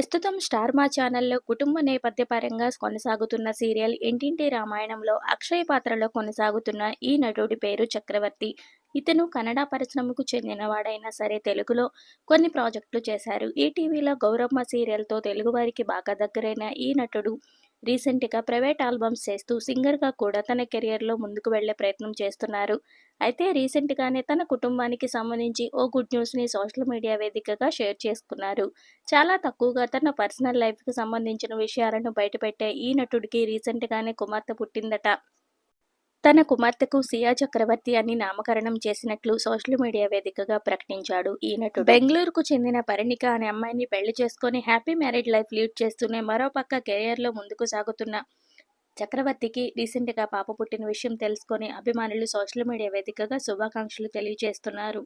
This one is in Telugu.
ప్రస్తుతం స్టార్ మా ఛానల్లో కుటుంబ నేపథ్య పరంగా కొనసాగుతున్న సీరియల్ ఇంటింటి రామాయణంలో అక్షయ్ పాత్రలో కొనసాగుతున్న ఈ నటుడి పేరు చక్రవర్తి. ఇతను కన్నడ పరిశ్రమకు చెందినవాడైనా సరే తెలుగులో కొన్ని ప్రాజెక్టులు చేశారు. ఈటీవీలో గౌరమ్మ సీరియల్తో తెలుగువారికి బాగా దగ్గరైన ఈ నటుడు రీసెంట్గా ప్రైవేట్ ఆల్బమ్స్ చేస్తూ సింగర్గా కూడా తన కెరియర్లో ముందుకు వెళ్ళే ప్రయత్నం చేస్తున్నారు. అయితే రీసెంట్గానే తన కుటుంబానికి సంబంధించి ఓ గుడ్ న్యూస్ని సోషల్ మీడియా వేదికగా షేర్ చేసుకున్నారు. చాలా తక్కువగా తన పర్సనల్ లైఫ్కి సంబంధించిన విషయాలను బయటపెట్టే ఈ నటుడికి రీసెంట్గానే కుమార్తె పుట్టిందట. తన కుమార్తెకు సియా చక్రవర్తి అని నామకరణం చేసినట్లు సోషల్ మీడియా వేదికగా ప్రకటించాడు ఈ నటుడు. బెంగళూరుకు చెందిన పరిణిక అనే అమ్మాయిని పెళ్ళి చేసుకుని హ్యాపీ మ్యారేడ్ లైఫ్ లీడ్ చేస్తూనే మరోపక్క కెరియర్లో ముందుకు సాగుతున్న చక్రవర్తికి రీసెంట్గా పాప పుట్టిన విషయం తెలుసుకొని అభిమానులు సోషల్ మీడియా వేదికగా శుభాకాంక్షలు తెలియజేస్తున్నారు.